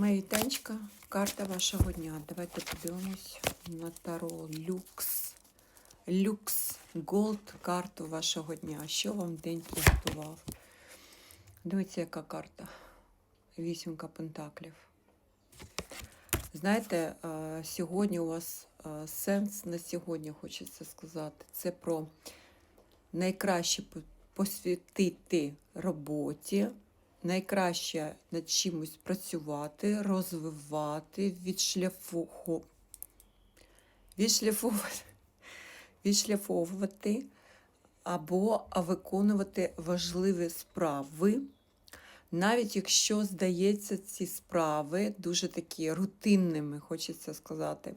Танчика, карта вашого дня. Давайте подивимось на Таро Люкс. Люкс Голд карту вашого дня. Що вам день приготував? Дивіться, яка карта. Вісімка пентаклів. Знаєте, е, сьогодні у вас е, сенс на сьогодні, хочеться сказати. Це про найкраще по- посвятити роботі, найкраще над чимось працювати, розвивати, відшляфу... відшляфувати, відшляфовувати або виконувати важливі справи. Навіть якщо здається ці справи дуже такі рутинними, хочеться сказати.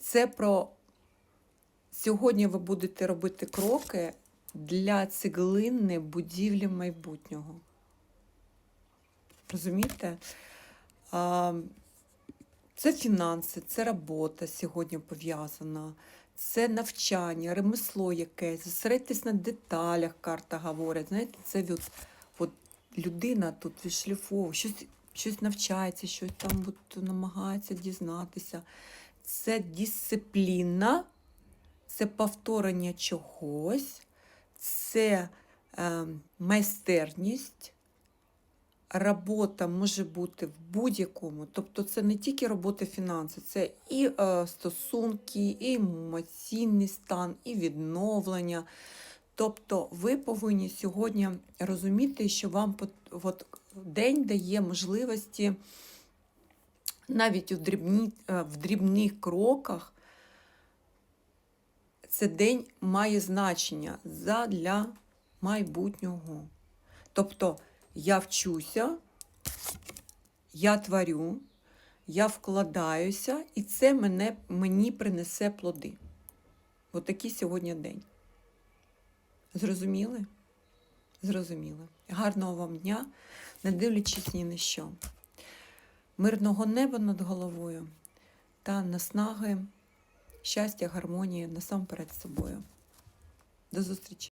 Це про сьогодні ви будете робити кроки для цеглини будівлі майбутнього. Розумієте? Це фінанси, це робота сьогодні пов'язана, це навчання, ремесло якесь, зосередьтесь на деталях, карта говорить. Знаєте, це от, от людина тут відшліфовує, щось, щось навчається, щось там от, намагається дізнатися. Це дисципліна, це повторення чогось, це е, майстерність. Робота може бути в будь-якому, тобто це не тільки робота фінанси, це і е, стосунки, і емоційний стан, і відновлення. Тобто ви повинні сьогодні розуміти, що вам от, день дає можливості навіть у дрібні, е, в дрібних кроках. Це день має значення для майбутнього. Тобто я вчуся, я творю, я вкладаюся, і це мене, мені принесе плоди. От сьогодні день. Зрозуміли? Зрозуміли. Гарного вам дня, не дивлячись ні на що. Мирного неба над головою та наснаги, щастя, гармонії насамперед з собою. До зустрічі!